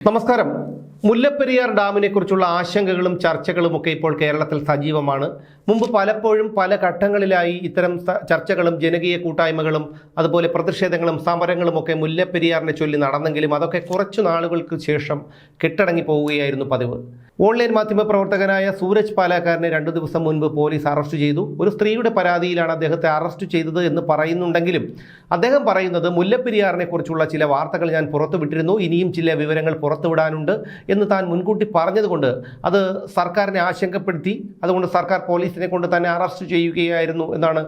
നമസ്കാരം. മുല്ലപ്പെരിയാർ ഡാമിനെ കുറിച്ചുള്ള ആശങ്കകളും ചർച്ചകളും ഒക്കെ ഇപ്പോൾ കേരളത്തിൽ സജീവമാണ്. മുമ്പ് പലപ്പോഴും പല ഘട്ടങ്ങളിലായി ഇത്തരം ചർച്ചകളും ജനകീയ കൂട്ടായ്മകളും അതുപോലെ പ്രതിഷേധങ്ങളും സമരങ്ങളും ഒക്കെ മുല്ലപ്പെരിയാറിനെ ചൊല്ലി നടന്നെങ്കിലും അതൊക്കെ കുറച്ചു നാളുകൾക്ക് ശേഷം കെട്ടടങ്ങി പോവുകയായിരുന്നു പതിവ്. ഓൺലൈൻ മാധ്യമ പ്രവർത്തകനായ സൂരജ് പാലാക്കാരനെ രണ്ടു ദിവസം മുൻപ് പോലീസ് അറസ്റ്റ് ചെയ്തു. ഒരു സ്ത്രീയുടെ പരാതിയിലാണ് അദ്ദേഹത്തെ അറസ്റ്റ് ചെയ്തത് എന്ന് പറയുന്നുണ്ടെങ്കിലും അദ്ദേഹം പറയുന്നത് മുല്ലപ്പെരിയാറിനെ കുറിച്ചുള്ള ചില വാർത്തകൾ ഞാൻ പുറത്തുവിട്ടിരുന്നു. ഇനിയും ചില വിവരങ്ങൾ പുറത്തുവിടാനുണ്ട് എന്ന് താൻ മുൻകൂട്ടി പറഞ്ഞതുകൊണ്ട് അത് സർക്കാരിനെ ആശങ്കപ്പെടുത്തി. അതുകൊണ്ട് സർക്കാർ പോലീസിനെ കൊണ്ട് തന്നെ അറസ്റ്റ് ചെയ്യുകയായിരുന്നു എന്നാണ്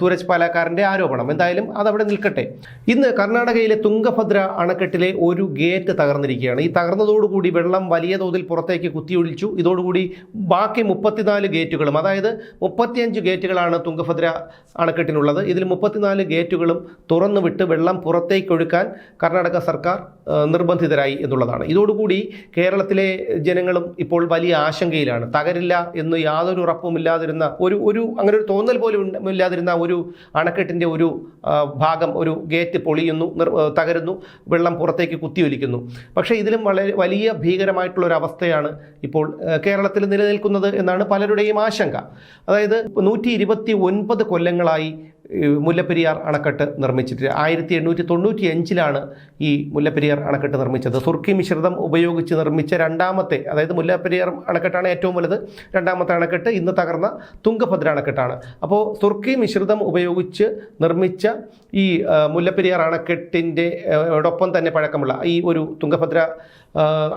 സൂരജ് പാലാക്കാരന്റെ ആരോപണം. എന്തായാലും അതവിടെ നിൽക്കട്ടെ. ഇന്ന് കർണാടകയിലെ തുംഗഭദ്ര അണക്കെട്ടിലെ ഒരു ഗേറ്റ് തകർന്നിരിക്കുകയാണ്. ഈ തകർന്നതോടുകൂടി വെള്ളം വലിയ തോതിൽ പുറത്തേക്ക് കുത്തിയൊഴിച്ചു. ഇതോടുകൂടി ബാക്കി മുപ്പത്തിനാല് ഗേറ്റുകളും അതായത് മുപ്പത്തിയഞ്ച് ഗേറ്റുകളാണ് തുങ്കഭദ്ര അണക്കെട്ടിനുള്ളത്. ഇതിൽ മുപ്പത്തിനാല് ഗേറ്റുകളും തുറന്നു വിട്ട് വെള്ളം പുറത്തേക്കൊഴുക്കാൻ കർണാടക സർക്കാർ നിർബന്ധിതരായി എന്നുള്ളതാണ്. ഇതോടുകൂടി കേരളത്തിലെ ജനങ്ങളും ഇപ്പോൾ വലിയ ആശങ്കയിലാണ്. തകരില്ല എന്ന് യാതൊരു ഉറപ്പുമില്ലാതിരുന്ന ഒരു ഒരു അങ്ങനെ ഒരു തോന്നൽ പോലും ഇല്ലാതിരുന്ന ഒരു അണക്കെട്ടിന്റെ ഒരു ഭാഗം ഒരു ഗേറ്റ് പൊളിയുന്നു തകരുന്നു വെള്ളം പുറത്തേക്ക് കുത്തിയൊലിക്കുന്നു. പക്ഷേ ഇതിലും വളരെ വലിയ ഭീകരമായിട്ടുള്ള ഒരു അവസ്ഥയാണ് ഇപ്പോൾ കേരളത്തിൽ നിലനിൽക്കുന്നത് എന്നാണ് പലരുടെയും ആശങ്ക. അതായത് നൂറ്റി കൊല്ലങ്ങളായി മുല്ലപ്പെരിയാർ അണക്കെട്ട് നിർമ്മിച്ചിട്ട് ആയിരത്തി എണ്ണൂറ്റി തൊണ്ണൂറ്റി അഞ്ചിലാണ് ഈ മുല്ലപ്പെരിയാർ അണക്കെട്ട് നിർമ്മിച്ചത്. സുർക്കി മിശ്രിതം ഉപയോഗിച്ച് നിർമ്മിച്ച രണ്ടാമത്തെ അതായത് മുല്ലപ്പെരിയാർ അണക്കെട്ടാണ് ഏറ്റവും വലുത്. രണ്ടാമത്തെ അണക്കെട്ട് ഇന്ന് തകർന്ന തുങ്കഭദ്ര അണക്കെട്ടാണ്. അപ്പോൾ സുർക്കി മിശ്രിതം ഉപയോഗിച്ച് നിർമ്മിച്ച ഈ മുല്ലപ്പെരിയാർ അണക്കെട്ടിന്റെ ഒപ്പം തന്നെ പഴക്കമുള്ള ഈ ഒരു തുങ്കഭദ്ര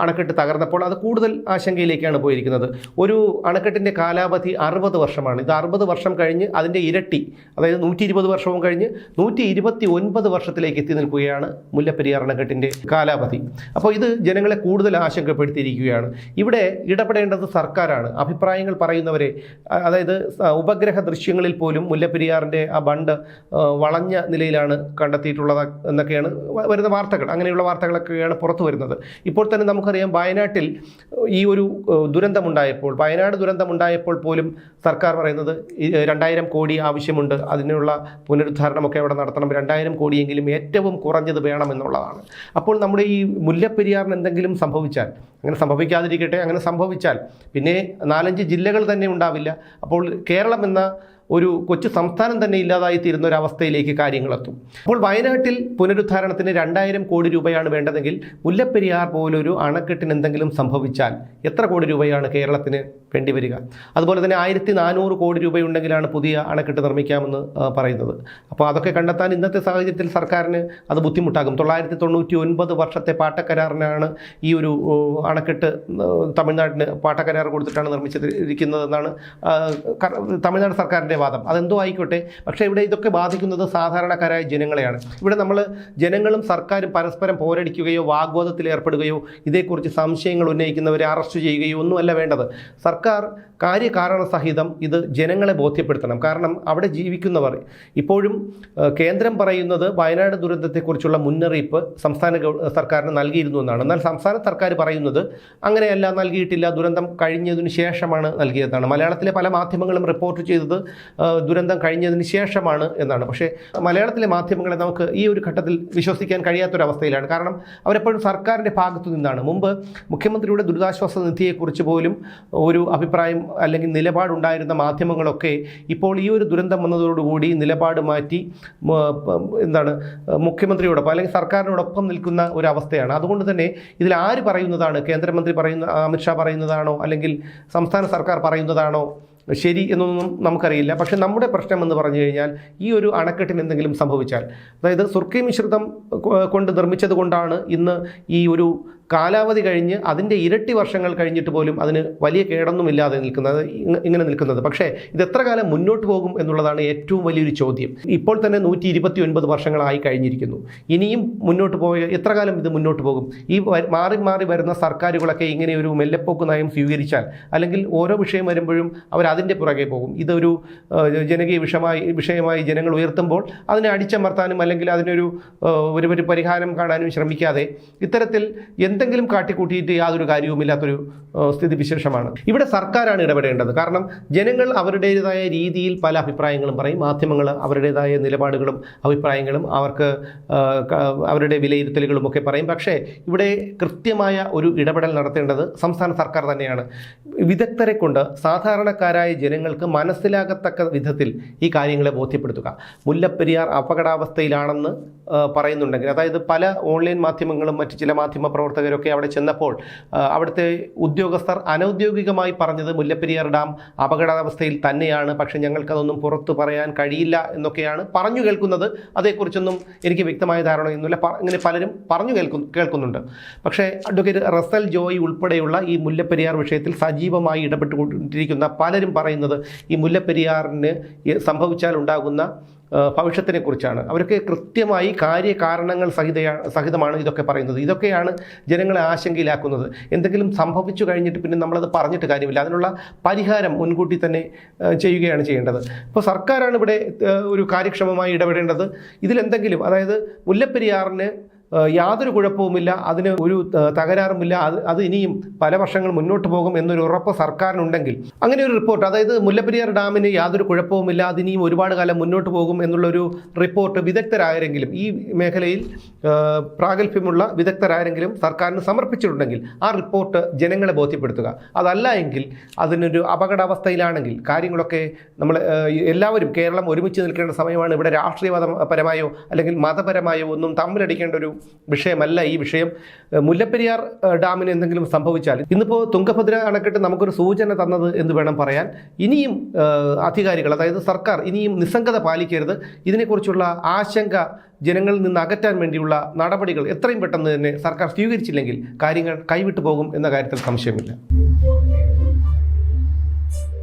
അണക്കെട്ട് തകർന്നപ്പോൾ അത് കൂടുതൽ ആശങ്കയിലേക്കാണ് പോയിരിക്കുന്നത്. ഒരു അണക്കെട്ടിന്റെ കാലാവധി അറുപത് വർഷമാണ്. ഇത് അറുപത് വർഷം കഴിഞ്ഞ് അതിന്റെ ഇരട്ടി അതായത് നൂറ്റി ഇരുപത് വർഷവും കഴിഞ്ഞ് നൂറ്റി ഇരുപത്തി ഒൻപത് വർഷത്തിലേക്ക് എത്തി നിൽക്കുകയാണ് മുല്ലപ്പെരിയാർ അണക്കെട്ടിന്റെ കാലാവധി. അപ്പോൾ ഇത് ജനങ്ങളെ കൂടുതൽ ആശങ്കപ്പെടുത്തിയിരിക്കുകയാണ്. ഇവിടെ ഇടപെടേണ്ടത് സർക്കാരാണ്. അഭിപ്രായങ്ങൾ പറയുന്നവരെ അതായത് ഉപഗ്രഹ ദൃശ്യങ്ങളിൽ പോലും മുല്ലപ്പെരിയാറിന്റെ ആ ബണ്ട് വളഞ്ഞ നിലയിലാണ് കണ്ടെത്തിയിട്ടുള്ളത് എന്നൊക്കെയാണ് വരുന്ന വാർത്തകൾ. അങ്ങനെയുള്ള വാർത്തകളൊക്കെയാണ് പുറത്തു വരുന്നത്. ഇപ്പോൾ തന്നെ നമുക്കറിയാം വയനാട്ടിൽ ഈ ഒരു ദുരന്തമുണ്ടായപ്പോൾ വയനാട് ദുരന്തമുണ്ടായപ്പോൾ പോലും സർക്കാർ പറയുന്നത് രണ്ടായിരം കോടി ആവശ്യമുണ്ട് അതിനുള്ള പുനരുദ്ധാരണമൊക്കെ അവിടെ നടത്തണം. രണ്ടായിരം കോടിയെങ്കിലും ഏറ്റവും കുറഞ്ഞത് വേണമെന്നുള്ളതാണ്. അപ്പോൾ നമ്മുടെ ഈ മുല്ലപ്പെരിയാറിന് എന്തെങ്കിലും സംഭവിച്ചാൽ അങ്ങനെ സംഭവിക്കാതിരിക്കട്ടെ അങ്ങനെ സംഭവിച്ചാൽ പിന്നെ നാലഞ്ച് ജില്ലകൾ തന്നെ ഉണ്ടാവില്ല. അപ്പോൾ കേരളം എന്ന ഒരു കൊച്ചു സംസ്ഥാനം തന്നെ ഇല്ലാതായി തീരുന്ന ഒരു അവസ്ഥയിലേക്ക് കാര്യങ്ങളെത്തും. അപ്പോൾ വയനാട്ടിൽ പുനരുദ്ധാരണത്തിന് രണ്ടായിരം കോടി രൂപയാണ് വേണ്ടതെങ്കിൽ മുല്ലപ്പെരിയാർ പോലൊരു അണക്കെട്ടിന് എന്തെങ്കിലും സംഭവിച്ചാൽ എത്ര കോടി രൂപയാണ് കേരളത്തിന് വേണ്ടി വരിക. അതുപോലെ തന്നെ ആയിരത്തി നാനൂറ് കോടി രൂപയുണ്ടെങ്കിലാണ് പുതിയ അണക്കെട്ട് നിർമ്മിക്കാമെന്ന് പറയുന്നത്. അപ്പോൾ അതൊക്കെ കണ്ടെത്താൻ ഇന്നത്തെ സാഹചര്യത്തിൽ സർക്കാരിന് അത് ബുദ്ധിമുട്ടാകും. തൊള്ളായിരത്തി തൊണ്ണൂറ്റി ഒൻപത് വർഷത്തെ പാട്ടക്കരാറിനാണ് ഈ ഒരു അണക്കെട്ട് തമിഴ്നാടിന് പാട്ടക്കരാർ കൊടുത്തിട്ടാണ് നിർമ്മിച്ചിരിക്കുന്നതെന്നാണ് തമിഴ്നാട് സർക്കാരിന്റെ വാദം. അതെന്തോ ആയിക്കോട്ടെ. പക്ഷേ ഇവിടെ ഇതൊക്കെ ബാധിക്കുന്നത് സാധാരണക്കാരായ ജനങ്ങളെയാണ്. ഇവിടെ നമ്മൾ ജനങ്ങളും സർക്കാരും പരസ്പരം പോരടിക്കുകയോ വാഗ്വാദത്തിൽ ഏർപ്പെടുകയോ ഇതേക്കുറിച്ച് സംശയങ്ങൾ ഉന്നയിക്കുന്നവരെ അറസ്റ്റ് ചെയ്യുകയോ ഒന്നുമല്ല വേണ്ടത്. സർക്കാർ കാര്യകാരണ സഹിതം ഇത് ജനങ്ങളെ ബോധ്യപ്പെടുത്തണം. കാരണം അവിടെ ജീവിക്കുന്നവർ ഇപ്പോഴും കേന്ദ്രം പറയുന്നത് വയനാട് ദുരന്തത്തെക്കുറിച്ചുള്ള മുന്നറിയിപ്പ് സംസ്ഥാന സർക്കാരിന് നൽകിയിരുന്നു എന്നാണ്. എന്നാൽ സംസ്ഥാന സർക്കാർ പറയുന്നത് അങ്ങനെയല്ല നൽകിയിട്ടില്ല ദുരന്തം കഴിഞ്ഞതിന് ശേഷമാണ് നൽകിയതെന്നാണ്. മലയാളത്തിലെ പല മാധ്യമങ്ങളും റിപ്പോർട്ട് ചെയ്തത് ദുരന്തം കഴിഞ്ഞതിന് ശേഷമാണ് എന്നാണ്. പക്ഷേ മലയാളത്തിലെ മാധ്യമങ്ങളെ നമുക്ക് ഈ ഒരു ഘട്ടത്തിൽ വിശ്വസിക്കാൻ കഴിയാത്തൊരവസ്ഥയിലാണ്. കാരണം അവരെപ്പോഴും സർക്കാരിന്റെ ഭാഗത്തു നിന്നാണ്. മുമ്പ് മുഖ്യമന്ത്രിയുടെ ദുരിതാശ്വാസ നിധിയെക്കുറിച്ച് പോലും ഒരു അഭിപ്രായം അല്ലെങ്കിൽ നിലപാടുണ്ടായിരുന്ന മാധ്യമങ്ങളൊക്കെ ഇപ്പോൾ ഈ ഒരു ദുരന്തം വന്നതോടുകൂടി നിലപാട് മാറ്റി എന്താണ് മുഖ്യമന്ത്രിയോടൊപ്പം അല്ലെങ്കിൽ സർക്കാരിനോടൊപ്പം നിൽക്കുന്ന ഒരു അവസ്ഥയാണ് അതുകൊണ്ട് തന്നെ ഇതിൽ ആര് പറയുന്നതാണ്? കേന്ദ്രമന്ത്രി പറയുന്ന അമിത്ഷാ പറയുന്നതാണോ? അല്ലെങ്കിൽ സംസ്ഥാന സർക്കാർ പറയുന്നതാണോ? ശരി എന്നൊന്നും നമുക്കറിയില്ല. പക്ഷേ നമ്മുടെ പ്രശ്നം എന്ന് പറഞ്ഞു കഴിഞ്ഞാൽ ഈ ഒരു അണക്കെട്ടിന് എന്തെങ്കിലും സംഭവിച്ചാൽ അതായത് സുർക്കി മിശ്രിതം കൊണ്ട് നിർമ്മിച്ചത് കൊണ്ടാണ് ഇന്ന് ഈ ഒരു കാലാവധി കഴിഞ്ഞ് അതിന്റെ ഇരട്ടി വർഷങ്ങൾ കഴിഞ്ഞിട്ട് പോലും അതിന് വലിയ കേടൊന്നുമില്ലാതെ നിൽക്കുന്നത് ഇങ്ങ- ഇങ്ങനെ നിൽക്കുന്നത്. പക്ഷേ ഇത് എത്ര കാലം മുന്നോട്ട് പോകും എന്നുള്ളതാണ് ഏറ്റവും വലിയൊരു ചോദ്യം. ഇപ്പോൾ തന്നെ നൂറ്റി ഇരുപത്തി ഒൻപത് വർഷങ്ങളായി കഴിഞ്ഞിരിക്കുന്നു. ഇനിയും മുന്നോട്ട് പോയ എത്ര കാലം ഇത് മുന്നോട്ട് പോകും? ഈ മാറി മാറി വരുന്ന സർക്കാരുകളൊക്കെ ഇങ്ങനെ ഒരു മെല്ലെപ്പോക്ക് നയം സ്വീകരിച്ചാൽ അല്ലെങ്കിൽ ഓരോ വിഷയം വരുമ്പോഴും അവർ അതിന്റെ പുറകെ പോകും. ഇതൊരു ജനകീയ വിഷമായി വിഷയമായി ജനങ്ങൾ ഉയർത്തുമ്പോൾ അതിനെ അടിച്ചമർത്താനും അല്ലെങ്കിൽ അതിനൊരു ഒരു ഒരു പരിഹാരം കാണാനും ശ്രമിക്കാതെ ഇത്തരത്തിൽ എന്തെങ്കിലും കാട്ടിക്കൂട്ടിയിട്ട് യാതൊരു കാര്യവുമില്ലാത്തൊരു സ്ഥിതി സ്ഥിതിവിശേഷമാണ് ഇവിടെ സർക്കാരാണ് ഇടപെടേണ്ടത്. കാരണം ജനങ്ങൾ അവരുടേതായ രീതിയിൽ പല അഭിപ്രായങ്ങളും പറയും. മാധ്യമങ്ങൾ അവരുടേതായ നിലപാടുകളും അഭിപ്രായങ്ങളും അവർക്ക് അവരുടെ വിലയിരുത്തലുകളും ഒക്കെ പറയും. പക്ഷേ ഇവിടെ കൃത്യമായ ഒരു ഇടപെടൽ നടത്തേണ്ടത് സംസ്ഥാന സർക്കാർ തന്നെയാണ്. വിദഗ്ധരെ കൊണ്ട് സാധാരണക്കാരായ ജനങ്ങൾക്ക് മനസ്സിലാകത്തക്ക വിധത്തിൽ ഈ കാര്യങ്ങളെ ബോധ്യപ്പെടുത്തുക. മുല്ലപ്പെരിയാർ അപകടാവസ്ഥയിലാണെന്ന് പറയുന്നുണ്ടെങ്കിൽ അതായത് പല ഓൺലൈൻ മാധ്യമങ്ങളും മറ്റ് ചില മാധ്യമ പ്രവർത്തകരൊക്കെ അവിടെ ചെന്നപ്പോൾ അവിടുത്തെ ഉദ്യോഗസ്ഥർ അനൗദ്യോഗികമായി പറഞ്ഞത് മുല്ലപ്പെരിയാർ ഡാം അപകടാവസ്ഥയിൽ തന്നെയാണ് പക്ഷേ ഞങ്ങൾക്കതൊന്നും പുറത്തു പറയാൻ കഴിയില്ല എന്നൊക്കെയാണ് പറഞ്ഞു കേൾക്കുന്നത്. അതേക്കുറിച്ചൊന്നും എനിക്ക് വ്യക്തമായ ധാരണയൊന്നുമില്ല. ഇങ്ങനെ പലരും പറഞ്ഞു കേൾക്കു കേൾക്കുന്നുണ്ട്. പക്ഷേ അഡ്വക്കേറ്റ് റസൽ ജോയി ഉൾപ്പെടെയുള്ള ഈ മുല്ലപ്പെരിയാർ വിഷയത്തിൽ സജീവമായി ഇടപെട്ടുകൊണ്ടിരിക്കുന്ന പലരും പറയുന്നത് ഈ മുല്ലപ്പെരിയാറിന് സംഭവിച്ചാൽ ഉണ്ടാകുന്ന ഭവിഷ്യത്തിനെ കുറിച്ചാണ് അവരൊക്കെ കൃത്യമായി കാര്യകാരണങ്ങൾ സഹിതയാണ് സഹിതമാണ് ഇതൊക്കെ പറയുന്നത്. ഇതൊക്കെയാണ് ജനങ്ങളെ ആശങ്കയിലാക്കുന്നത്. എന്തെങ്കിലും സംഭവിച്ചു കഴിഞ്ഞിട്ട് പിന്നെ നമ്മളത് പറഞ്ഞിട്ട് കാര്യമില്ല. അതിനുള്ള പരിഹാരം മുൻകൂട്ടി തന്നെ ചെയ്യുകയാണ് ചെയ്യേണ്ടത്. ഇപ്പോൾ സർക്കാരാണ് ഇവിടെ ഒരു കാര്യക്ഷമമായി ഇടപെടേണ്ടത്. ഇതിലെന്തെങ്കിലും അതായത് മുല്ലപ്പെരിയാറിന് യാതൊരു കുഴപ്പവുമില്ല. അതിന് ഒരു തകരാറുമില്ല. അത് അത് ഇനിയും പല വർഷങ്ങൾ മുന്നോട്ട് പോകും എന്നൊരു ഉറപ്പ് സർക്കാരിനുണ്ടെങ്കിൽ അങ്ങനെ ഒരു റിപ്പോർട്ട് അതായത് മുല്ലപ്പെരിയാർ ഡാമിന് യാതൊരു കുഴപ്പവുമില്ല. അത് ഇനിയും ഒരുപാട് കാലം മുന്നോട്ട് പോകും എന്നുള്ളൊരു റിപ്പോർട്ട് വിദഗ്ധരായെങ്കിലും ഈ മേഖലയിൽ പ്രാഗൽഭ്യമുള്ള വിദഗ്ധരായെങ്കിലും സർക്കാരിന് സമർപ്പിച്ചിട്ടുണ്ടെങ്കിൽ ആ റിപ്പോർട്ട് ജനങ്ങളെ ബോധ്യപ്പെടുത്തുക. അതല്ല എങ്കിൽ അതിനൊരു അപകടാവസ്ഥയിലാണെങ്കിൽ കാര്യങ്ങളൊക്കെ നമ്മൾ എല്ലാവരും കേരളം ഒരുമിച്ച് നിൽക്കേണ്ട സമയമാണ്. ഇവിടെ രാഷ്ട്രീയപരമായോ അല്ലെങ്കിൽ മതപരമായോ ഒന്നും തമ്മിലടിക്കേണ്ട ഒരു വിഷയമല്ല ഈ വിഷയം. മുല്ലപ്പെരിയാർ ഡാമിന് എന്തെങ്കിലും സംഭവിച്ചാൽ ഇന്നിപ്പോൾ തുങ്കഭദ്ര അണക്കെട്ട് നമുക്കൊരു സൂചന തന്നത് എന്ന് വേണം പറയാൻ. ഇനിയും അധികാരികൾ അതായത് സർക്കാർ ഇനിയും നിസ്സംഗത പാലിക്കരുത്. ഇതിനെക്കുറിച്ചുള്ള ആശങ്ക ജനങ്ങളിൽ നിന്ന് അകറ്റാൻ വേണ്ടിയുള്ള നടപടികൾ എത്രയും പെട്ടെന്ന് തന്നെ സർക്കാർ സ്വീകരിച്ചില്ലെങ്കിൽ കാര്യങ്ങൾ കൈവിട്ടു പോകും എന്ന കാര്യത്തിൽ സംശയമില്ല.